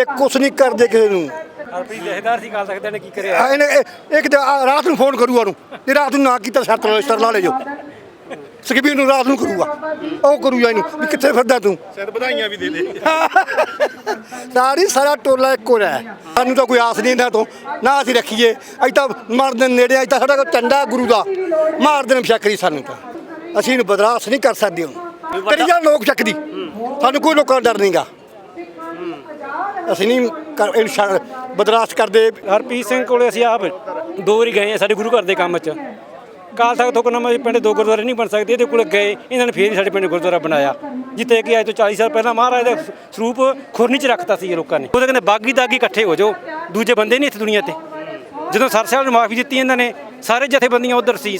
ਇਹ ਕੁਛ ਨਹੀਂ ਕਰਦੇ ਕਿਸੇ ਨੂੰ। ਹਰਪ੍ਰੀਤ ਜਥੇਦਾਰ ਸੀ ਕਾਲ ਤਖਤ ਨੇ ਕੀ ਕਰਿਆ? ਇਹਨੇ ਇਹ- ਇੱਕ ਦਿਨ ਆ ਰਾਤ ਨੂੰ ਫੋਨ ਕਰੂਗਾ ਉਹਨੂੰ। ਤੇ ਰਾਤ ਨੂੰ ਨਾ ਕੀਤਾ ਸ਼ਰਤ ਰਜਿਸਟਰ ਲਾ ਲੈ ਜੋ ਸਕਬੀਰ ਨੂੰ ਰਾਤ ਨੂੰ ਕਰੂਗਾ। ਉਹ ਕਰੂਗਾ ਇਹਨੂੰ ਵੀ ਕਿੱਥੇ ਫਿਰਦਾ ਤੂੰ? ਸ਼ਾਇਦ ਵਧਾਈਆਂ ਵੀ ਦੇ ਦੇ। ਸਾਰੀ ਸਾਰਾ ਟੋਲਾ ਇੱਕੋ ਹੈ। ਸਾਨੂੰ ਤਾਂ ਕੋਈ ਆਸ ਨਹੀਂ ਇਹਨਾਂ ਤੋਂ। ਨਾ ਅਸੀਂ ਰੱਖੀਏ। ਅਸੀਂ ਤਾਂ ਮਰਦੇ ਨੇੜੇ ਅਸੀਂ ਤਾਂ ਸਾਡਾ ਕੋਈ ਟੰਡਾ ਗੁਰੂ ਦਾ ਮਾਰਦੇ ਨੇ ਫਿਕਰੀ ਸਾਨੂੰ ਤਾਂ। ਅਸੀਂ ਇਹਨੂੰ ਬਰਦਾਸ਼ਤ ਨਹੀਂ ਕਰ ਸਕਦੇ ਹੁਣ। ਕਰੀ ਜਾ ਲੋਕ ਚੱਕਦੀ ਸਾਨੂੰ ਕੋਈ ਲੋਕਾਂ ਦਾ ਡਰ ਨਹੀਂਗਾ ਅਸੀਂ ਨਹੀਂ ਕਰ- ਇਹਨੂੰ ਛੱਡ- ਬਰਦਾਸ਼ਤ ਕਰਦੇ। ਹਰਪ੍ਰੀਤ ਸਿੰਘ ਕੋਲੇ ਅਸੀਂ ਆਪ ਦੋ ਵਾਰੀ ਗਏ ਆ ਸਾਡੇ ਗੁਰੂ ਘਰ ਦੇ ਕੰਮ 'ਚ। ਕਾਲ ਤਖਤ ਤੋਂ ਕੋਨਾ ਪਿੰਡ ਦੋ ਗੁਰਦੁਆਰੇ ਨਹੀਂ ਬਣ ਸਕਦੇ, ਇਹਦੇ ਕੋਲ ਗਏ, ਇਹਨਾਂ ਨੇ ਫੇਰ ਹੀ ਸਾਡੇ ਪਿੰਡ ਗੁਰਦੁਆਰਾ ਬਣਾਇਆ। ਜਿੱਥੇ ਕਿ ਅੱਜ ਤੋਂ 40 ਸਾਲ ਪਹਿਲਾਂ ਮਹਾਰਾਜ ਦਾ ਸਰੂਪ ਖੁਰਨੀ 'ਚ ਰੱਖਤਾ ਸੀ ਇਹ ਲੋਕਾਂ ਨੇ। ਉਹਦੇ ਕਹਿੰਦੇ, ਬਾਗੀ ਦਾਗੀ ਇਕੱਠੇ ਹੋ ਜਾਓ, ਦੂਜੇ ਬੰਦੇ ਨਹੀਂ ਇੱਥੇ ਦੁਨੀਆ ਤੇ। ਜਦੋਂ ਸਰ ਸਾਹਿਬ ਨੂੰ ਮਾਫੀ ਦਿੱਤੀ ਇਹਨਾਂ ਨੇ, ਸਾਰੇ ਜਥੇਬੰਦੀਆਂ ਉਧਰ ਸੀ।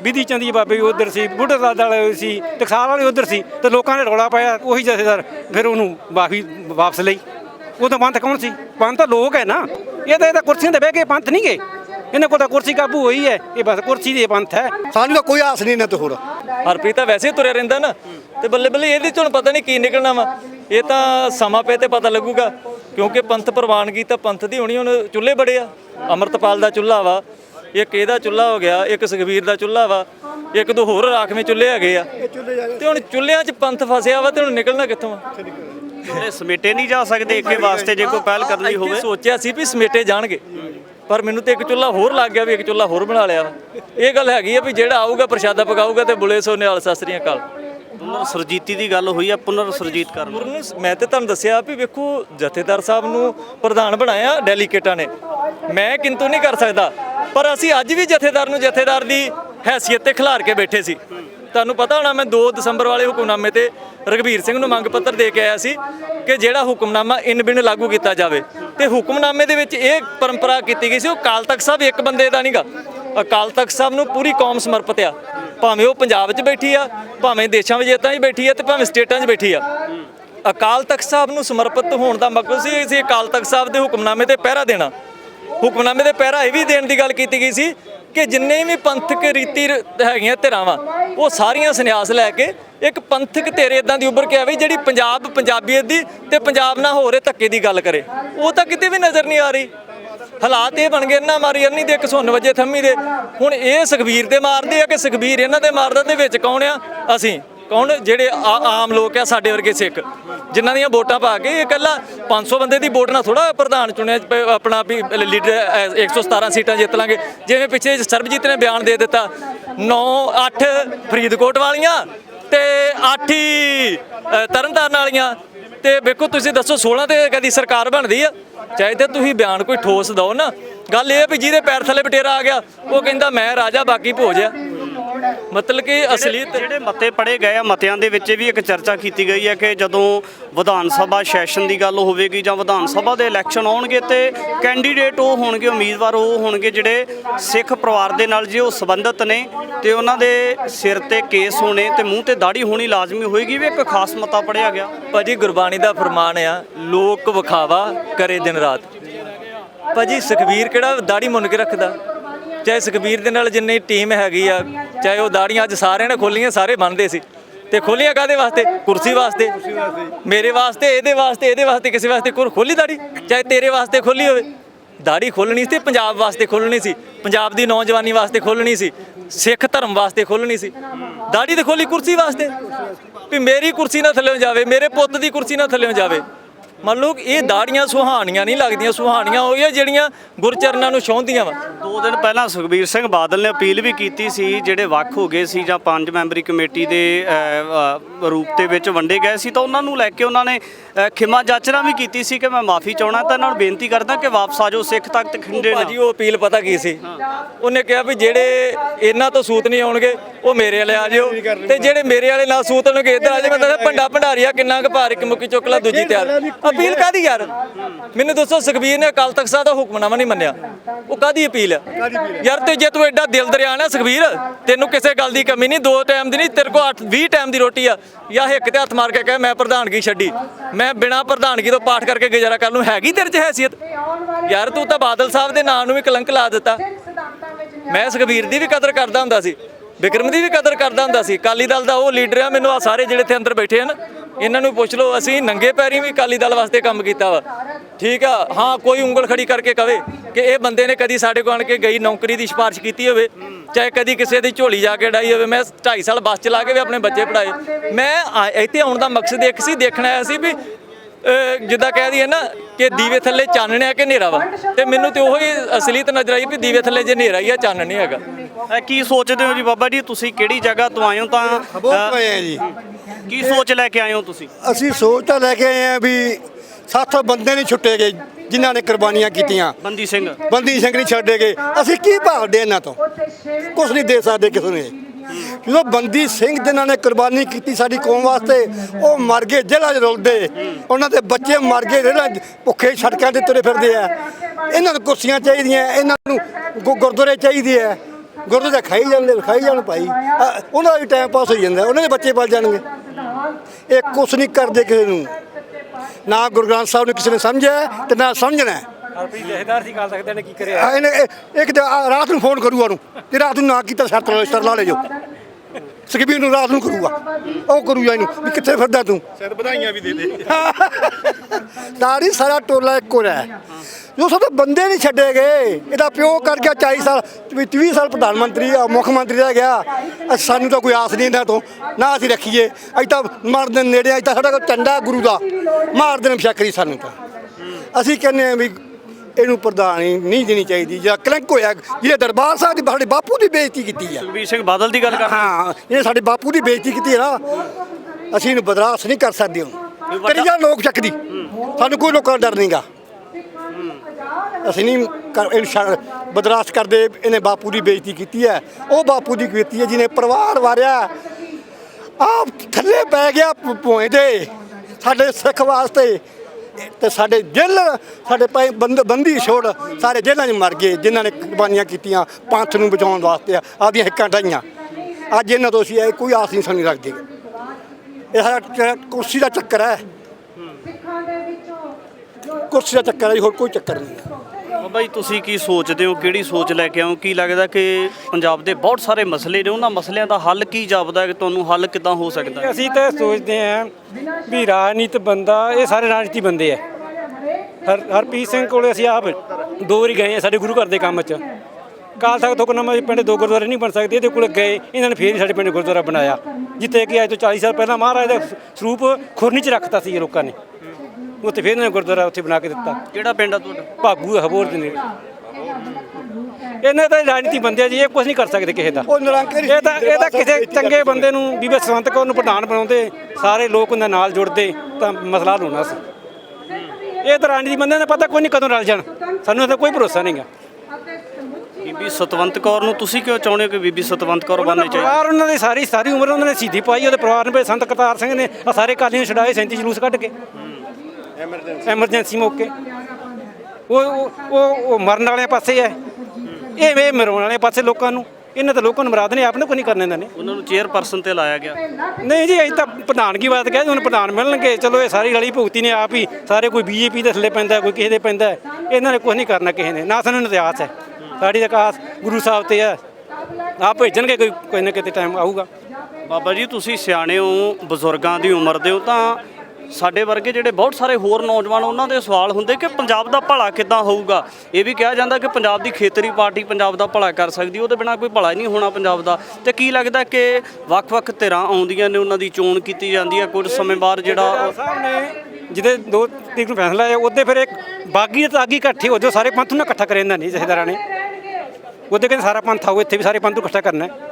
ਵਿਧੀ ਚੰਦੀ ਬਾਬੇ ਵੀ ਉਧਰ ਸੀ ਬੁੱਢਾ ਦਾਦਾ ਵਾਲੇ ਸੀ ਟਕਸਾਲ ਵਾਲੇ ਉਧਰ ਸੀ ਤੇ ਲੋਕਾਂ ਨੇ ਰੌਲਾ ਪਾਇਆ ਉਹੀ ਜਥੇਦਾਰ ਫਿਰ ਉਹਨੂੰ ਮਾਫੀ ਵਾਪਸ ਲਈ। ਉਹ ਤਾਂ ਪੰਥ ਕੌਣ ਸੀ? ਪੰਥ ਤਾਂ ਲੋਕ ਹੈ ਨਾ। ਇਹ ਤਾਂ ਇਹ ਤਾਂ ਕੁਰਸੀਆਂ ਤੇ ਬਹਿ ਕੇ ਪੰਥ ਨਹੀਂ ਗਏ ਇਹਨਾਂ ਕੋਲ ਤਾਂ ਕੁਰਸੀ ਕਾਬੂ ਹੋਈ ਹੈ ਇਹ ਬਸ ਕੁਰਸੀ ਦੇ ਪੰਥ ਹੈ। ਸਾਨੂੰ ਤਾਂ ਕੋਈ ਆਸ ਨਹੀਂ ਇਹਨਾਂ ਤੋਂ ਹੋਰ। ਹਰਪ੍ਰੀਤ ਤਾਂ ਵੈਸੇ ਤੁਰਿਆ ਰਹਿੰਦਾ ਨਾ ਤੇ ਬੱਲੇ ਬੱਲੇ ਇਹਦੇ ਚ ਹੁਣ ਪਤਾ ਨਹੀਂ ਕੀ ਨਿਕਲਣਾ ਵਾ। ਇਹ ਤਾਂ ਸਮਾਂ ਪਏ ਤੇ ਪਤਾ ਲੱਗੂਗਾ ਕਿਉਂਕਿ ਪੰਥ ਪ੍ਰਵਾਨਗੀ ਤਾਂ ਪੰਥ ਦੀ ਹੋਣੀ ਹੁਣ ਚੁੱਲ੍ਹੇ ਬੜੇ ਆ ਅਮਰਤਪਾਲ ਦਾ ਚੁੱਲ੍ਹਾ ਵਾ। ਇੱਕ ਇਹਦਾ ਚੁੱਲ੍ਹਾ ਹੋ ਗਿਆ ਇੱਕ ਸੁਖਬੀਰ ਦਾ ਚੁੱਲ੍ਹਾ ਵਾ ਇੱਕ ਦੋ ਹੋਰ ਰਾਖਵੇਂ ਚੁੱਲ੍ਹੇ ਹੈਗੇ ਆ। ਤੇ ਹੁਣ ਚੁੱਲ੍ਹਿਆਂ 'ਚ ਪੰਥ ਫਸਿਆ ਵਾ ਤੇ ਹੁਣ ਨਿਕਲਣਾ ਕਿੱਥੋਂ ਆ? ਜਿਹੜੇ ਸਮੇਟੇ ਨਹੀਂ ਜਾ ਸਕਦੇ ਇੱਕੇ ਵਾਸਤੇ ਜੇ ਕੋਈ ਪਹਿਲ ਕਰਨੀ ਹੋਵੇ। ਸੋਚਿਆ ਸੀ ਵੀ ਸਮੇਟੇ ਜਾਣਗੇ ਪਰ ਮੈਨੂੰ ਤੇ ਇੱਕ ਚੁੱਲ੍ਹਾ ਹੋਰ ਲੱਗ ਗਿਆ ਵੀ ਇੱਕ ਚੁੱਲ੍ਹਾ ਹੋਰ ਬਣਾ ਲਿਆ ਵਾ। ਇਹ ਗੱਲ ਹੈਗੀ ਆ ਵੀ ਜਿਹੜਾ ਆਊਗਾ ਪ੍ਰਸ਼ਾਦਾ ਪਕਾਊਗਾ ਤੇ ਬੁਲੇ ਸੋ ਨਿਹਾਲ ਸਤਿ ਸ੍ਰੀ ਅਕਾਲ। ਪੁਨਰ ਸਰਜੀਤੀ ਦੀ ਗੱਲ ਹੋਈ ਆ ਪੁਨਰ ਸਰਜੀਤ ਕਰਨ ਮੈਂ ਤੇ ਤੁਹਾਨੂੰ ਦੱਸਿਆ ਵੀ ਵੇਖੋ ਜਥੇਦਾਰ ਸਾਹਿਬ ਨੂੰ ਪ੍ਰਧਾਨ ਬਣਾਇਆ ਡੈਲੀਗੇਟਾਂ ਨੇ। ਮੈਂ ਕਿੰਤੂ ਨਹੀਂ ਕਰ ਸਕਦਾ। ਪਰ ਅਸੀਂ ਅੱਜ ਵੀ ਜਥੇਦਾਰ ਨੂੰ ਜਥੇਦਾਰ ਦੀ ਹੈਸੀਅਤ ਤੇ ਖਿਲਾਰ ਕੇ ਬੈਠੇ ਸੀ। ਤੁਹਾਨੂੰ ਪਤਾ ਹੋਣਾ ਮੈਂ 2 ਦਸੰਬਰ ਵਾਲੇ ਹੁਕਮਨਾਮੇ ਤੇ ਰਘਬੀਰ ਸਿੰਘ ਨੂੰ ਮੰਗ ਪੱਤਰ ਦੇ ਕੇ ਆਇਆ ਸੀ ਕਿ ਜਿਹੜਾ ਹੁਕਮਨਾਮਾ ਇਨ ਬਿਨ ਲਾਗੂ ਕੀਤਾ ਜਾਵੇ। ਤੇ ਹੁਕਮਨਾਮੇ ਦੇ ਵਿੱਚ ਇਹ ਪਰੰਪਰਾ ਕੀਤੀ ਗਈ ਸੀ, ਉਹ ਕਾਲ ਤਖਤ ਸਾਹਿਬ ਇੱਕ ਬੰਦੇ ਦਾ ਨਹੀਂਗਾ ਅਕਾਲ ਤਖਤ ਸਾਹਿਬ ਨੂੰ ਪੂਰੀ ਕੌਮ ਸਮਰਪਿਤ ਆ। ਭਾਵੇਂ ਉਹ ਪੰਜਾਬ 'ਚ ਬੈਠੀ ਆ, ਭਾਵੇਂ ਦੇਸ਼ਾਂ ਵਿਜੇਤਾਂ 'ਚ ਬੈਠੀ ਆ ਤੇ ਭਾਵੇਂ ਸਟੇਟਾਂ 'ਚ ਬੈਠੀ ਆ। ਅਕਾਲ ਤਖਤ ਸਾਹਿਬ ਨੂੰ ਸਮਰਪਿਤ ਹੋਣ ਦਾ ਮਕਸਦ ਸੀ ਅਕਾਲ ਤਖਤ ਸਾਹਿਬ ਦੇ ਹੁਕਮਨਾਮੇ ਤੇ ਪਹਿਰਾ ਦੇਣਾ। ਹੁਕਮਨਾਮੇ ਦੇ ਪਹਿਰਾ ਇਹ ਵੀ ਦੇਣ ਦੀ ਗੱਲ ਕੀਤੀ ਗਈ ਸੀ ਕਿ ਜਿੰਨੇ ਵੀ ਪੰਥਕ ਰੀਤੀ ਰ- ਹੈਗੀਆਂ ਧਿਰਾਵਾਂ, ਉਹ ਸਾਰੀਆਂ ਸੰਨਿਆਸ ਲੈ ਕੇ ਇੱਕ ਪੰਥਕ ਧਿਰ ਇਦਾਂ ਦੀ ਉੱਭਰ ਕੇ ਆਵੇ ਜਿਹੜੀ ਪੰਜਾਬ ਪੰਜਾਬੀਅਤ ਦੀ ਤੇ ਪੰਜਾਬ ਨਾਲ ਹੋ ਰਹੇ ਧੱਕੇ ਦੀ ਗੱਲ ਕਰੇ। ਉਹ ਤਾਂ ਕਿਤੇ ਵੀ ਨਜ਼ਰ ਨਹੀਂ ਆ ਰਹੀ। ਹਾਲਾਤ ਇਹ ਬਣ ਗਏ ਨਾ ਮਾਰੀ ਅੰਨੀ ਦੇ ਇੱਕ ਸੁੰਨ ਵਜੇ ਥੰਮੀ ਦੇ। ਹੁਣ ਇਹ ਸੁਖਬੀਰ 'ਤੇ ਮਾਰਦੇ ਆ ਕਿ ਸੁਖਬੀਰ ਇਹਨਾਂ 'ਤੇ ਮਾਰਦਾ ਦੇ ਵਿੱਚ ਕੌਣ ਆ? ਅਸੀਂ। ਕੌਣ ਜਿਹੜੇ ਆ- ਆਮ ਲੋਕ ਆ ਸਾਡੇ ਵਰਗੇ ਸਿੱਖ? ਜਿਨ੍ਹਾਂ ਦੀਆਂ ਵੋਟਾਂ ਪਾ ਕੇ ਇਹ ਇਕੱਲਾ 500 ਬੰਦੇ ਦੀ ਵੋਟ ਨਾਲ ਥੋੜਾ ਪ੍ਰਧਾਨ ਚੁਣਿਆ ਪ- ਆਪਣਾ ਵੀ ਲੀਡਰ ਅ, 117 ਸੀਟਾਂ ਜਿੱਤ ਲਾਂਗੇ। ਜਿਵੇਂ ਪਿੱਛੇ ਸਰਬਜੀਤ ਨੇ ਬਿਆਨ ਦੇ ਦਿੱਤਾ 9 8 ਫਰੀਦਕੋਟ ਵਾਲੀਆਂ ਤੇ 8 ਹੀ ਅ, ਤਰਨਤਾਰਨ ਵਾਲੀਆਂ। ਤੇ ਵੇਖੋ ਤੁਸੀਂ ਦੱਸੋ 16 ਤੇ ਕਦੀ ਸਰਕਾਰ ਬਣਦੀ ਆ? ਚਾਹੇ ਤੇ ਤੁਸੀਂ ਬਿਆਨ ਕੋਈ ਠੋਸ ਦਿਓ ਨਾ। ਗੱਲ ਇਹ ਆ ਵੀ ਜਿਹਦੇ ਪੈਰ ਥੱਲੇ ਬਟੇਰਾ ਆ ਗਿਆ ਉਹ ਕਹਿੰਦਾ ਮੈਂ ਰਾਜਾ ਬਾਕੀ ਭੋਜ ਆ। ਮਤਲਬ ਕਿ ਅਸਲੀਅਤ ਜਿਹੜੇ ਮਤੇ ਪੜੇ ਗਏ ਆ ਮਤਿਆਂ ਦੇ ਵਿੱਚ ਵੀ ਇੱਕ ਚਰਚਾ ਕੀਤੀ ਗਈ ਹੈ ਕਿ ਜਦੋਂ ਵਿਧਾਨ ਸਭਾ ਸੈਸ਼ਨ ਦੀ ਗੱਲ ਹੋਵੇਗੀ ਜਾਂ ਵਿਧਾਨ ਸਭਾ ਦੇ ਇਲੈਕਸ਼ਨ ਆਉਣਗੇ ਤੇ ਕੈਂਡੀਡੇਟ ਉਹ ਹੋਣਗੇ ਉਮੀਦਵਾਰ ਉਹ ਹੋਣਗੇ ਜਿਹੜੇ ਸਿੱਖ ਪਰਿਵਾਰ ਦੇ ਨਾਲ ਜੇ ਉਹ ਸੰਬੰਧਿਤ ਨੇ ਤੇ ਉਹਨਾਂ ਦੇ ਸਿਰ ਤੇ ਕੇਸ ਹੋਣੇ ਤੇ ਮੂੰਹ ਤੇ ਦਾੜੀ ਹੋਣੀ ਲਾਜ਼ਮੀ ਹੋਏਗੀ ਵੀ ਇੱਕ ਖਾਸ ਮਤਾ ਪੜਿਆ ਗਿਆ। ਭਾਜੀ ਗੁਰਬਾਣੀ ਦਾ ਫਰਮਾਨ ਆ ਲੋਕ ਵਿਖਾਵਾ ਕਰੇ ਦਿਨ ਰਾਤ। ਭਾਜੀ ਸੁਖਬੀਰ ਕਿਹੜਾ ਦਾੜੀ ਮੁੰਨ ਕੇ ਰੱਖਦਾ? ਚਾਹੇ ਸੁਖਬੀਰ ਦੇ ਨਾਲ ਜਿੰਨੀ ਟੀਮ ਹੈਗੀ ਆ, ਚਾਹੇ ਉਹ ਦਾੜੀਆਂ ਅੱਜ ਸਾਰਿਆਂ ਨੇ ਖੋਲੀਆਂ, ਸਾਰੇ ਬੰਨਦੇ ਸੀ। ਤੇ ਖੋਲੀਆਂ ਕਾਦੇ ਵਾਸਤੇ? ਕੁਰਸੀ ਵਾਸਤੇ। ਮੇਰੇ ਵਾਸਤੇ, ਇਹਦੇ ਵਾਸਤੇ ਇਹਦੇ ਵਾਸਤੇ, ਕਿਸੇ ਵਾਸਤੇ ਕੋਈ ਖੋਲੀ ਦਾੜੀ? ਚਾਹੇ ਤੇਰੇ ਵਾਸਤੇ ਖੋਲੀ ਹੋਵੇ। ਦਾੜੀ ਖੋਲਣੀ ਸੀ ਤੇ ਪੰਜਾਬ ਵਾਸਤੇ ਖੋਲਣੀ ਸੀ। ਪੰਜਾਬ ਦੀ ਨੌਜਵਾਨੀ ਵਾਸਤੇ ਖੋਲਣੀ ਸੀ। ਸਿੱਖ ਧਰਮ ਵਾਸਤੇ ਖੋਲਣੀ ਸੀ। ਦਾੜੀ ਤੇ ਖੋਲੀ ਕੁਰਸੀ ਵਾਸਤੇ। ਵੀ ਮੇਰੀ ਕੁਰਸੀ ਨਾ ਥੱਲੇ ਜਾਵੇ, ਮੇਰੇ ਪੁੱਤ ਦੀ ਕੁਰਸੀ ਨਾ ਥੱਲੇ ਜਾਵੇ। ਮੰਨ ਲਓ ਇਹ ਦਾੜੀਆਂ ਸੁਹਾਣੀਆਂ ਨਹੀਂ ਲੱਗਦੀਆਂ ਸੁਹਾਣੀਆਂ ਹੋਈਆਂ ਜਿਹੜੀਆਂ ਗੁਰਚਰਨਾਂ ਨੂੰ ਛੋਹਦੀਆਂ ਵਾ। ਦੋ ਦਿਨ ਪਹਿਲਾਂ ਸੁਖਬੀਰ ਸਿੰਘ ਬਾਦਲ ਨੇ ਅਪੀਲ ਵੀ ਕੀਤੀ ਸੀ ਜਿਹੜੇ ਵੱਖ ਹੋ ਗਏ ਸੀ ਜਾਂ ਪੰਜ ਮੈਂਬਰੀ ਕਮੇਟੀ ਦੇ ਰੂਪ ਦੇ ਵਿੱਚ ਵੰਡੇ ਗਏ ਸੀ ਤਾਂ ਉਹਨਾਂ ਨੂੰ ਲੈ ਕੇ ਉਹਨਾਂ ਨੇ ਖਿਮਾ ਜਾਚਨਾ ਵੀ ਕੀਤੀ ਸੀ ਕਿ ਮੈਂ ਮਾਫੀ ਚਾਹਣਾ ਤਾਂ ਇਹਨਾਂ ਨੂੰ ਬੇਨਤੀ ਕਰਦਾ ਕਿ ਵਾਪਸ ਆ ਜਾਓ ਸਿੱਖ ਤਖਤ ਖਿੰਡੇ ਨਾ ਭਾਜੀ ਉਹ ਅਪੀਲ ਪਤਾ ਕੀ ਸੀ? ਉਹਨੇ ਕਿਹਾ ਵੀ ਜਿਹੜੇ ਇਹਨਾਂ ਤੋਂ ਸੂਤ ਨਹੀਂ ਆਉਣਗੇ ਉਹ ਮੇਰੇ ਵਾਲੇ ਆ ਜਿਓ ਤੇ ਜਿਹੜੇ ਮੇਰੇ ਵਾਲੇ ਨਾ ਸੂਤ ਆਉਣਗੇ ਇੱਧਰ ਆ ਜਾਓ ਮੈਂ ਦੱਸਿਆ ਭੰਡਾ ਭੰਡਾਰੀਆ ਕਿੰਨਾ ਕੁ ਭਾਰ ਇੱਕ ਮੁੱਕੀ ਚੁੱਕ ਲਾ ਦੂਜੀ ਤਿਆਰ। ਅਪੀਲ ਕਾਦੀ ਯਾਰ? ਮੈਨੂੰ ਦੱਸੋ ਸੁਖਬੀਰ ਨੇ ਅਕਾਲ ਤਖਤ ਸਾਹਿਬ ਦਾ ਹੁਕਮਨਾਮਾ ਨਹੀਂ ਮੰਨਿਆ। ਉਹ ਕਾਦੀ ਅਪੀਲ ਯਾਰ ਤੇ ਜੇ ਤੂੰ ਐਡਾ ਦਿਲ ਦਰਿਆ ਨਾ ਸੁਖਬੀਰ ਤੈਨੂੰ ਕਿਸੇ ਗੱਲ ਦੀ ਕਮੀ ਨਹੀਂ ਦੋ ਟਾਈਮ ਦੀ ਨਹੀਂ ਤੇਰੇ ਕੋਲ 8 20 ਟਾਈਮ ਦੀ ਰੋਟੀ ਆ। ਜਾਂ ਹਿੱਕ ਤੇ ਹੱਥ ਮਾਰ ਕੇ ਕਹੇ ਮੈਂ ਪ੍ਰਧਾਨਗੀ ਛੱਡੀ। ਮੈਂ ਬਿਨਾ ਪ੍ਰਧਾਨਗੀ ਤੋਂ ਪਾਠ ਕਰਕੇ ਗੁਜ਼ਾਰਾ ਕਰ ਲੂੰ ਹੈਗੀ ਤੇਰੇ 'ਚ ਹੈਸੀਅਤ ਯਾਰ ਤੂੰ ਤਾਂ ਬਾਦਲ ਸਾਹਿਬ ਦੇ ਨਾਂ ਨੂੰ ਵੀ ਕਲੰਕ ਲਾ ਦਿੱਤਾ। ਮੈਂ ਸੁਖਬੀਰ ਦੀ ਵੀ ਕਦਰ ਕਰਦਾ ਹੁੰਦਾ ਸੀ ਵਿਕਰਮ ਦੀ ਵੀ ਕਦਰ ਕਰਦਾ ਹੁੰਦਾ ਸੀ। ਅਕਾਲੀ ਦਲ ਦਾ ਉਹ ਲੀਡਰ ਆ ਮੈਨੂੰ ਆ ਸਾਰੇ ਜਿਹੜੇ ਇੱਥੇ ਅੰਦਰ ਬੈਠੇ ਹਨ ਇਹਨਾਂ ਨੂੰ ਪੁੱਛ ਲਓ, ਅਸੀਂ ਨੰਗੇ ਪੈਰੀ ਵੀ ਅਕਾਲੀ ਦਲ ਵਾਸਤੇ ਕੰਮ ਕੀਤਾ ਵਾ। ਠੀਕ ਆ? ਹਾਂ, ਕੋਈ ਉਂਗਲ ਖੜੀ ਕਰਕੇ ਕਵੇ ਕਿ ਇਹ ਬੰਦੇ ਨੇ ਕਦੀ ਸਾਡੇ ਕੋਲ ਆਣ ਕੇ ਗਈ, ਨੌਕਰੀ ਦੀ ਸਿਫਾਰਿਸ਼ ਕੀਤੀ ਹੋਵੇ, ਚਾਹੇ ਕਦੀ ਕਿਸੇ ਦੀ ਝੋਲੀ ਜਾ ਕੇ ਡਾਈ ਹੋਵੇ। ਮੈਂ 2.5 ਸਾਲ ਬੱਸ ਚਲਾ ਕੇ ਵੀ ਆਪਣੇ ਬੱਚੇ ਪੜਾਏ ਮੈਂ ਆ- ਇੱਥੇ ਆਉਣ ਦਾ ਮਕਸਦ ਇੱਕ ਸੀ, ਦੇਖਣਾ ਆਇਆ ਸੀ ਵੀ ਜਿੱਦਾਂ ਕਹਿ ਦਈਏ ਨਾ ਕਿ ਦੀਵੇ ਥੱਲੇ ਚਾਨਣ ਹੈ ਕਿ ਹਨੇਰਾ ਵਾ? ਤੇ ਮੈਨੂੰ ਤੇ ਉਹੀ ਅਸਲੀਤ ਨਜ਼ਰ ਆਈ ਵੀ ਦੀਵੇ ਥੱਲੇ ਜੇ ਹਨੇਰਾ ਹੀ ਆ ਚਾਨਣ ਨਹੀਂ ਹੈਗਾ। ਅ, ਕੀ ਸੋਚਦੇ ਹੋ ਜੀ ਬਾਬਾ ਜੀ? ਤੁਸੀਂ ਕਿਹੜੀ ਜਗ੍ਹਾ ਤੋਂ ਆਏ ਹੋ ਤਾਂ ਬਹੁਤ ਅ, ਪਏ ਆ ਜੀ। ਕੀ ਸੋਚ ਲੈ ਕੇ ਆਏ ਹੋ ਤੁਸੀਂ? ਅਸੀਂ ਸੋਚ ਤਾਂ ਲੈ ਕੇ ਆਏ ਆ ਵੀ ਸਾਥੋਂ ਬੰਦੇ ਨਹੀਂ ਛੁੱਟੇ ਗਏ ਜਿਨ੍ਹਾਂ ਨੇ ਕੁਰਬਾਨੀਆਂ ਕੀਤੀਆਂ। ਬੰਦੀ ਸਿੰਘ। ਬੰਦੀ ਸਿੰਘ ਨਹੀਂ ਛੱਡੇ ਗਏ। ਅਸੀਂ ਕੀ ਭਾਲਦੇ ਇਹਨਾਂ ਤੋਂ? ਕੁਝ ਨਹੀਂ ਦੇ ਸਕਦੇ ਕਿਸੇ ਨੂੰ। ਇਹ। ਜਦੋਂ ਬੰਦੀ ਸਿੰਘ ਜਿਨ੍ਹਾਂ ਨੇ ਕੁਰਬਾਨੀ ਕੀਤੀ ਸਾਡੀ ਕੌਮ ਵਾਸਤੇ, ਉਹ ਮਰ ਗਏ, ਜੇਲ੍ਹਾਂ 'ਚ ਰੁਲਦੇ। ਉਹਨਾਂ ਦੇ ਬੱਚੇ ਮਰ ਗਏ ਜਿਹੜਾ ਭੁੱਖੇ ਸੜਕਾਂ ਤੇ ਤੁਰੇ ਫਿਰਦੇ ਆ। ਇਹਨਾਂ ਨੂੰ ਕੁਰਸੀਆਂ ਚਾਹੀਦੀਆਂ, ਇਹਨਾਂ ਨੂੰ ਗੁ- ਗੁਰਦੁਆਰੇ ਚਾਹੀਦੇ ਆ। ਗੁਰਦੁਆਰੇ ਖਾਈ ਜਾਂਦੇ ਖਾਈ ਜਾਣ ਭਾਈ। ਉਹਨਾਂ ਦਾ ਵੀ ਟਾਈਮ ਪਾਸ ਹੋ ਜਾਂਦਾ, ਉਹਨਾਂ ਦੇ ਬੱਚੇ ਪਲ ਜਾਣਗੇ। ਇਹ ਕੁਛ ਨਹੀਂ ਕਰਦੇ ਕਿਸੇ ਨੂੰ। ਨਾ ਗੁਰੂ ਗ੍ਰੰਥ ਸਾਹਿਬ ਨੂੰ ਕਿਸੇ ਨੇ ਸਮਝਿਆ ਤੇ ਨਾ ਸਮਝਣਾ। ਹਰਪ੍ਰੀਤ ਜਥੇਦਾਰ ਸੀ ਗੱਲ ਸਕਦੇ ਨੇ ਕੀ ਕਰਿਆ? ਆ ਇਹਨੇ ਇਹ- ਇੱਕ ਤੇ ਆ ਰਾਤ ਨੂੰ ਫੋਨ ਕਰੂਗਾ ਉਹਨੂੰ ਤੇ ਰਾਤ ਨੂੰ ਨਾ ਕੀਤਾ ਸ਼ਰਤ ਲਾ ਸ਼ਰ ਲਾ ਲੈ ਜੋ। ਸਕਬੀਰ ਨੂੰ ਰਾਤ ਨੂੰ ਕਰੂਗਾ। ਉਹ ਕਰੂਗਾ ਇਹਨੂੰ ਵੀ ਕਿੱਥੇ ਫਿਰਦਾ ਤੂੰ? ਸ਼ਾਇਦ ਵਧਾਈਆਂ ਵੀ ਦੇ ਦੇ। ਸਾਰੀ ਸਾਰਾ ਟੋਲਾ ਇੱਕੋ ਹੈ। ਜੋ ਸਭ ਬੰਦੇ ਨਹੀਂ ਛੱਡੇ ਗਏ। ਇਹਦਾ ਪਿਓ ਕਰ ਗਿਆ 40 ਸਾਲ ਵੀ 30 ਸਾਲ ਪ੍ਰਧਾਨ ਮੰਤਰੀ ਅ, ਮੁੱਖ ਮੰਤਰੀ ਰਹਿ ਗਿਆ। ਅ, ਸਾਨੂੰ ਤਾਂ ਕੋਈ ਆਸ ਨਹੀਂ ਇਹਨਾਂ ਤੋਂ। ਨਾ ਅਸੀਂ ਰੱਖੀਏ। ਅਸੀਂ ਤਾਂ ਮਰਦੇ ਨੇੜੇ ਅਸੀਂ ਤਾਂ ਸਾਡਾ ਕੋਈ ਚੰਡਾ ਗੁਰੂ ਦਾ। ਮਾਰਦੇ ਨੇ ਫਿਕਰੀ ਸਾਨੂੰ ਤਾਂ। ਅਸੀਂ ਕਹਿੰਦੇ ਹਾਂ ਵੀ ਇਹਨੂੰ ਪ੍ਰਧਾਨੀ ਨਹੀਂ ਦੇਣੀ ਚਾਹੀਦੀ ਜਾਂ ਕਲੰਕ ਹੋਇਆ ਜਿਹਨੇ ਦਰਬਾਰ ਸਾਹਿਬ ਦੀ ਸਾਡੇ ਬਾਪੂ ਦੀ ਬੇਇੱਜ਼ਤੀ ਕੀਤੀ ਆ। ਸੁਖਬੀਰ ਸਿੰਘ ਬਾਦਲ ਦੀ ਗੱਲ ਕਰ ਹਾਂ? ਇਹਨੇ ਸਾਡੇ ਬਾਪੂ ਦੀ ਬੇਇੱਜ਼ਤੀ ਕੀਤੀ ਹੈ ਨਾ ਅਸੀਂ ਇਹਨੂੰ ਬਰਦਾਸ਼ਤ ਨਹੀਂ ਕਰ ਸਕਦੇ ਹੁਣ। ਕਰੀ ਜਾ ਲੋਕ ਚੱਕਦੀ ਸਾਨੂੰ ਕੋਈ ਲੋਕਾਂ ਦਾ ਡਰ ਨਹੀਂਗਾ। ਅਸੀਂ ਨਹੀਂ ਬਰਦਾਸ਼ਤ ਕਰਦੇ ਇਹਨੇ ਬਾਪੂ ਦੀ ਬੇਇੱਜ਼ਤੀ ਕੀਤੀ ਹੈ ਉਹ ਬਾਪੂ ਦੀ ਕੀਤੀ ਹੈ ਜਿਹਨੇ ਪਰਿਵਾਰ ਵਾਰਿਆ। ਆਪ ਥੱਲੇ ਪੈ ਗਿਆ ਭੋਏ ਦੇ। ਸਾਡੇ ਸਿੱਖ ਵਾਸਤੇ ਤੇ ਸਾਡੇ ਜੇਲ੍ਹ ਸਾਡੇ ਪੈ ਬੰਦ ਬੰਦੀ ਛੋੜ ਸਾਰੇ ਜੇਲ੍ਹਾਂ 'ਚ ਮਰ ਗਏ ਜਿਨ੍ਹਾਂ ਨੇ ਕੁਰਬਾਨੀਆਂ ਕੀਤੀਆਂ ਪੰਥ ਨੂੰ ਬਚਾਉਣ ਵਾਸਤੇ ਆਪਦੀਆਂ ਹਿੱਕਾਂ ਢਾਈਆਂ ਅੱਜ ਇਹਨਾਂ ਤੋਂ ਅਸੀਂ ਇਹ ਕੋਈ ਆਸ ਨਹੀਂ ਸਾਨੂੰ ਰੱਖਦੇ ਇਹ ਸਾਡਾ ਕੁਰਸੀ ਦਾ ਚੱਕਰ ਹੈ। ਕੁਰਸੀ ਦਾ ਚੱਕਰ ਹੈ ਜੀ, ਹੋਰ ਕੋਈ ਚੱਕਰ ਨਹੀਂ ਹੈ। ਬਾਬਾ ਜੀ ਤੁਸੀਂ ਕੀ ਸੋਚਦੇ ਹੋ? ਕਿਹੜੀ ਸੋਚ ਲੈ ਕੇ ਆਓ? ਕੀ ਲੱਗਦਾ ਕਿ ਪੰਜਾਬ ਦੇ ਬਹੁਤ ਸਾਰੇ ਮਸਲੇ ਨੇ, ਉਹਨਾਂ ਮਸਲਿਆਂ ਦਾ ਹੱਲ ਕੀ ਜਾਪਦਾ ਹੈ? ਕਿ ਤੁਹਾਨੂੰ ਹੱਲ ਕਿਦਾਂ ਹੋ ਸਕਦਾ ਹੈ? ਅਸੀਂ ਤਾਂ ਸੋਚਦੇ ਹਾਂ ਵੀ ਰਾਜਨੀਤ ਬੰਦਾ, ਇਹ ਸਾਰੇ ਰਾਜਨੀਤੀ ਬੰਦੇ ਆ। ਹਰ, ਹਰਪ੍ਰੀਤ ਸਿੰਘ ਕੋਲੇ ਅਸੀਂ ਆਪ ਦੋ ਵਾਰੀ ਗਏ ਆ ਸਾਡੇ ਗੁਰੂ ਘਰ ਦੇ ਕੰਮ 'ਚ। ਕਾਲ ਤੱਕ ਤੋਂ ਨਵਾਂ ਪਿੰਡ ਦੋ ਗੁਰਦੁਆਰੇ ਨਹੀਂ ਬਣ ਸਕਦੇ, ਇਹਦੇ ਕੋਲ ਗਏ, ਇਹਨਾਂ ਨੇ ਫੇਰ ਹੀ ਸਾਡੇ ਪਿੰਡ ਗੁਰਦੁਆਰਾ ਬਣਾਇਆ। ਜਿੱਥੇ ਕਿ ਅੱਜ ਤੋਂ 40 ਸਾਲ ਪਹਿਲਾਂ ਮਹਾਰਾਜ ਦਾ ਸਰੂਪ ਖੁਰਨੀ 'ਚ ਰੱਖਤਾ ਸੀ ਲੋਕਾਂ ਨੇ। ਉੱਥੇ ਫੇਰ ਇਹਨਾਂ ਨੇ ਗੁਰਦੁਆਰਾ ਉੱਥੇ ਬਣਾ ਕੇ ਦਿੱਤਾ। ਕਿਹੜਾ ਪਿੰਡ ਆ ਤੁਹਾਡਾ? ਭਾਗੂ ਹਬੋਰ ਦੇ ਨੇੜੇ ਇਹਨਾਂ ਤਾਂ ਰਾਜਨੀਤੀ ਬੰਦੇ ਆ ਜੀ ਇਹ ਕੁਝ ਨਹੀਂ ਕਰ ਸਕਦੇ ਕਿਸੇ ਦਾ। ਉਹ ਨਿਰੰਕਾਰੀ ਇਹ ਤਾਂ ਇਹ ਤਾਂ ਕਿਸੇ ਚੰਗੇ ਬੰਦੇ ਨੂੰ ਬੀਬੀ ਸਵੰਤ ਕੌਰ ਨੂੰ ਪ੍ਰਧਾਨ ਬਣਾਉਂਦੇ ਸਾਰੇ ਲੋਕ ਉਹਨਾਂ ਨਾਲ ਜੁੜਦੇ ਤਾਂ ਮਸਲਾ ਹੋਣਾ ਸੀ। ਇਹ ਤਾਂ ਰਾਜਨੀਤੀ ਬੰਦਿਆਂ ਨੂੰ ਪਤਾ ਕੋਈ ਨਹੀਂ ਕਦੋਂ ਰਲ ਜਾਣ। ਸਾਨੂੰ ਇਹਦਾ ਕੋਈ ਭਰੋਸਾ ਨਹੀਂਗਾ ਬੀਬੀ ਸਤਵੰਤ ਕੌਰ ਨੂੰ ਤੁਸੀਂ ਕਿਉਂ ਚਾਹੁੰਦੇ ਹੋ ਕਿ ਬੀਬੀ ਸਤਵੰਤ ਕੌਰ ਬਣਨੀ ਚਾਹੀਦੀ? ਪਰਿਵਾਰ ਉਹਨਾਂ ਦੀ ਸਾਰੀ ਸਾਰੀ ਉਮਰ ਉਹਨਾਂ ਨੇ ਸ਼ਹੀਦੀ ਪਾਈ ਉਹਦੇ ਪਰਿਵਾਰ ਨੇ ਸੰਤ ਕਰਤਾਰ ਸਿੰਘ ਨੇ ਆ ਸਾਰੇ ਕਾਲੀਆਂ ਨੂੰ ਛਡਾਏ 37 ਜਲੂਸ ਕੱਢ ਕੇ। ਐਮਰਜੈਂਸੀ ਮੌਕੇ। ਉਹ ਉਹ- ਉਹ ਉਹ ਮਰਨ ਵਾਲਿਆਂ ਪਾਸੇ ਹੈ। ਇਹ ਵੇ ਮਰਾਉਣ ਵਾਲਿਆਂ ਪਾਸੇ ਲੋਕਾਂ ਨੂੰ। ਇਹਨਾਂ ਤਾਂ ਲੋਕਾਂ ਨੂੰ ਮਰਾਦ ਨੇ ਆਪ ਨੂੰ ਕੋਈ ਨਹੀਂ ਕਰਨੇ ਇਹਨਾਂ ਨੇ ਉਹਨਾਂ ਨੂੰ ਚੇਅਰਪਰਸਨ ਤੇ ਲਾਇਆ ਗਿਆ। ਨਹੀਂ ਜੀ ਅਸੀਂ ਤਾਂ ਪ੍ਰਧਾਨਗੀ ਬਾਤ ਕਹਿ ਹੁਣ ਪ੍ਰਧਾਨ ਮਿਲਣਗੇ। ਚਲੋ ਇਹ ਸਾਰੀ ਰਲੀ ਭੁਗਤੀ ਨੇ ਆਪ ਹੀ। ਸਾਰੇ ਕੋਈ ਬੀਜੇਪੀ ਦੇ ਥੱਲੇ ਪੈਂਦਾ ਕੋਈ ਕਿਸੇ ਦੇ ਪੈਂਦਾ। ਇਹਨਾਂ ਨੇ ਕੁਝ ਨਹੀਂ ਕਰਨਾ ਕਿਸੇ ਨੇ। ਨਾ ਸਾਨੂੰ ਇਤਿਹਾਸ ਹੈ। ਸਾਡੀ ਤਾਂ ਕਾਸ ਗੁਰੂ ਸਾਹਿਬ ਤੇ ਹੈ। ਆਪ ਭੇਜਣਗੇ ਕੋਈ ਕੋਈ ਨਾ ਕਿਤੇ ਟਾਈਮ ਆਊਗਾ। ਬਾਬਾ ਜੀ ਤੁਸੀਂ ਸਿਆਣੇ ਹੋ ਬਜ਼ੁਰਗਾਂ ਦੀ ਉਮਰ ਦੇ ਹੋ ਤਾਂ ਸਾਡੇ ਵਰਗੇ ਜਿਹੜੇ ਬਹੁਤ ਸਾਰੇ ਹੋਰ ਨੌਜਵਾਨ ਉਹਨਾਂ ਦੇ ਸਵਾਲ ਹੁੰਦੇ ਕਿ ਪੰਜਾਬ ਦਾ ਭਲਾ ਕਿੱਦਾਂ ਹੋਊਗਾ? ਇਹ ਵੀ ਕਿਹਾ ਜਾਂਦਾ ਕਿ ਪੰਜਾਬ ਦੀ ਖੇਤਰੀ ਪਾਰਟੀ ਪੰਜਾਬ ਦਾ ਭਲਾ ਕਰ ਸਕਦੀ ਉਹਦੇ ਬਿਨਾ ਕੋਈ ਭਲਾ ਹੀ ਨਹੀਂ ਹੋਣਾ ਪੰਜਾਬ ਦਾ। ਤੇ ਕੀ ਲੱਗਦਾ ਕਿ ਵੱਖ-ਵੱਖ ਧਿਰਾਂ ਆਉਂਦੀਆਂ ਨੇ ਉਹਨਾਂ ਦੀ ਚੋਣ ਕੀਤੀ ਜਾਂਦੀ ਹੈ ਕੁਝ ਸਮੇਂ ਬਾਅਦ ਜਿਹੜਾ ਜਿਹਦੇ ਦੋ ਤਰੀਕ ਨੂੰ ਫੈਸਲਾ ਆਇਆ ਉਹਦੇ ਫਿਰ ਇੱਕ ਬਾਗੀ ਤੇ ਤਾਗੀ ਇਕੱਠੇ ਹੋ ਜਾਓ ਸਾਰੇ ਪੰਥ ਨੂੰ ਇਕੱਠਾ ਕਰੇ ਇਹਨਾਂ ਨਹੀਂ ਜਥੇਦਾਰਾਂ ਨੇ। ਉਹਦੇ ਕਹਿੰਦੇ ਸਾਰਾ ਪੰਥ ਆਓ ਇੱਥੇ ਵੀ ਸਾਰੇ ਪੰਥ ਨੂੰ ਇਕੱਠਾ ਕਰਨਾ ਹੈ।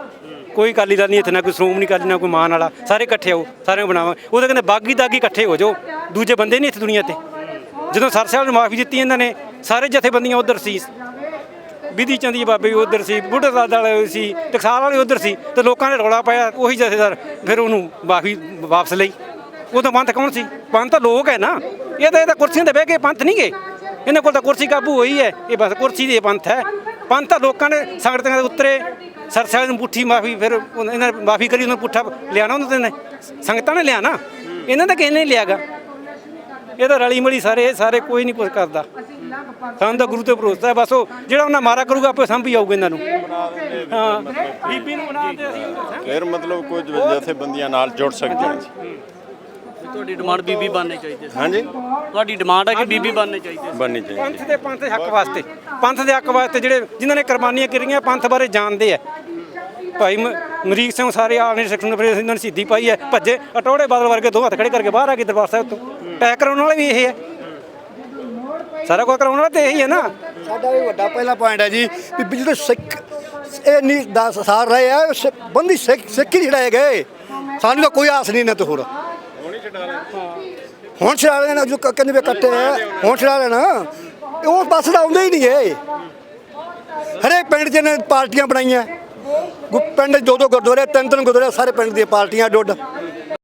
ਕੋਈ ਅਕਾਲੀ ਦਲ ਨਹੀਂ ਇੱਥੇ, ਨਾ ਕੋਈ ਸ਼੍ਰੋਮਣੀ ਅਕਾਲੀ ਨਾ ਕੋਈ ਮਾਨ ਵਾਲਾ। ਸਾਰੇ ਇਕੱਠੇ ਆਓ, ਸਾਰਿਆਂ ਨੂੰ ਬਣਾਵਾਂ ਉਹਦੇ ਕਹਿੰਦੇ ਬਾਗੀ ਦਾਗੀ ਇਕੱਠੇ ਹੋ ਜਾਓ। ਦੂਜੇ ਬੰਦੇ ਨਹੀਂ ਇੱਥੇ ਦੁਨੀਆ ਤੇ। ਜਦੋਂ ਸਰ ਸਾਹਿਬ ਨੂੰ ਮਾਫੀ ਦਿੱਤੀ ਇਹਨਾਂ ਨੇ, ਸਾਰੇ ਜਥੇਬੰਦੀਆਂ ਉਧਰ ਸੀ। ਵਿਧੀ ਚੰਦੀ ਬਾਬੇ ਵੀ ਉਧਰ ਸੀ, ਬੁੱਢਾ ਦਾਦਾ ਵਾਲੇ ਸੀ ਟਕਸਾਲ ਵਾਲੇ ਉਧਰ ਸੀ, ਤੇ ਲੋਕਾਂ ਨੇ ਰੌਲਾ ਪਾਇਆ, ਉਹੀ ਜਥੇਦਾਰ ਫਿਰ ਉਹਨੂੰ ਮਾਫੀ ਵਾਪਸ ਲਈ। ਉਦੋਂ ਪੰਥ ਕੌਣ ਸੀ? ਪੰਥ ਤਾਂ ਲੋਕ ਹੈ ਨਾ। ਇਹ ਤਾਂ ਇਹ ਤਾਂ ਕੁਰਸੀਆਂ ਤੇ ਬਹਿ ਕੇ ਪੰਥ ਨਹੀਂ ਗਏ ਇਹਨਾਂ ਕੋਲ ਤਾਂ ਕੁਰਸੀ ਕਾਬੂ ਹੋਈ ਹੈ। ਇਹ ਬਸ ਕੁਰਸੀ ਦੇ ਪੰਥ ਹੈ। ਪੰਥ ਤਾਂ ਲੋਕਾਂ ਨੇ ਸੰਗਤਾਂ ਦੇ ਉੱਤਰੇ। ਸਰਸਿਆਲ ਨੂੰ ਪੁੱਠੀ ਮਾਫੀ ਫਿਰ ਉਹਨਾਂ- ਇਹਨਾਂ ਨੇ ਮਾਫੀ ਕਰੀ ਉਹਨਾਂ ਨੂੰ ਪੁੱਠਾ ਲਿਆਣਾ ਉਹਨਾਂ ਨੇ ਸੰਗਤਾਂ ਨੇ ਲਿਆਣਾ। ਇਹਨਾਂ ਦਾ ਕਿਸੇ ਨੇ ਨਹੀਂ ਲਿਆਗਾ? ਇਹ ਤਾਂ ਰਲੀ ਮਿਲੀ ਸਾਰੇ ਸਾਰੇ ਕੋਈ ਨਹੀਂ ਕੁਝ ਕਰਦਾ। ਸਾਨੂੰ ਤਾਂ ਗੁਰੂ ਤੇ ਭਰੋਸਾ ਹੈ ਬਸ ਉਹ ਜਿਹੜਾ ਉਹਨਾਂ ਮਾਰਾ ਕਰੂਗਾ ਆਪੇ ਸੰਭੀ ਆਊਗਾ ਇਹਨਾਂ ਨੂੰ। ਹਾਂ। ਬੀਬੀ ਨੂੰ ਬਣਾ ਤੇ ਅਸੀਂ ਫਿਰ ਮਤਲਬ ਕੁਝ ਜਥੇਬੰਦੀਆਂ ਨਾਲ ਜੁੜ ਸਕਦੇ ਹਾਂ ਜੀ। ਤੁਹਾਡੀ ਡਿਮਾਂਡ ਬੀਬੀ ਬਣਨੀ ਚਾਹੀਦੀ ਸੀ ਹਾਂਜੀ। ਤੁਹਾਡੀ ਡਿਮਾਂਡ ਹੈ ਕਿ ਬੀਬੀ ਬਣਨੀ ਚਾਹੀਦੀ ਸੀ ਬਣਨੀ ਚਾਹੀਦੀ ਪੰਥ ਦੇ ਪੰਥ ਦੇ ਹੱਕ ਵਾਸਤੇ। ਪੰਥ ਦੇ ਹੱਕ ਵਾਸਤੇ ਜਿਹੜੇ ਜਿਨ੍ਹਾਂ ਨੇ ਕੁਰਬਾਨੀਆਂ ਕਰੀਆਂ ਪੰਥ ਬਾਰੇ ਜਾਣਦੇ ਆ। ਭਾਈ ਮ- ਸਿੰਘ ਸਾਰੇ ਆਲ ਨੇ ਸਿੱਖ ਨੂੰ ਇਹਨਾਂ ਨੇ ਸਿੱਧੀ ਪਾਈ ਹੈ। ਭੱਜੇ ਅਟੋੜੇ ਬਾਦਲ ਵਰਗੇ ਦੋ ਹੱਥ ਖੜੇ ਕਰਕੇ ਬਾਹਰ ਆ ਗਏ ਦਰਬਾਰ ਸਾਹਿਬ ਤੋਂ। ਟੈਕ ਕਰਾਉਣ ਵਾਲੇ ਵੀ ਇਹ ਹੈ। ਸਾਰਾ ਕੁਝ ਕਰਾਉਣ ਵਾਲਾ ਤੇ ਇਹੀ ਹੈ ਨਾ। ਸਾਡਾ ਇਹ ਵੱਡਾ ਪਹਿਲਾ ਪੁਆਇੰਟ ਹੈ ਜੀ ਵੀ ਜਿਹੜੇ ਸਿੱਖ, ਇਹ ਨਹੀਂ 10 ਸਾਲ ਰਹੇ ਆ ਬੰਦੀ ਸਿੱਖ ਸਿੱਖ ਹੀ ਛੜਾਏ ਗਏ। ਸਾਨੂੰ ਤਾਂ ਕੋਈ ਆਸ ਨਹੀਂ ਨਾ ਤੇ ਹੋਰ। ਹੁਣ ਛੜਾ ਲੈਣਾ ਜੋ ਕਹਿੰਦੇ ਵੀ ਇਕੱਠੇ ਆ, ਹੁਣ ਛੜਾ ਲੈਣਾ। ਉਹ ਬੱਸ ਪਾਸੇ ਦਾ ਆਉਂਦੇ ਹੀ ਨਹੀਂ ਏ ਹਰੇਕ ਪਿੰਡ 'ਚ ਨੇ ਪਾਰਟੀਆਂ ਬਣਾਈਆਂ। ਗੁ- ਪਿੰਡ 'ਚ ਦੋ ਦੋ ਗੁਰਦੁਆਰੇ ਤਿੰਨ ਤਿੰਨ ਗੁਰਦੁਆਰੇ ਸਾਰੇ ਪਿੰਡ ਦੀਆਂ ਪਾਰਟੀਆਂ ਡੁੱਡ।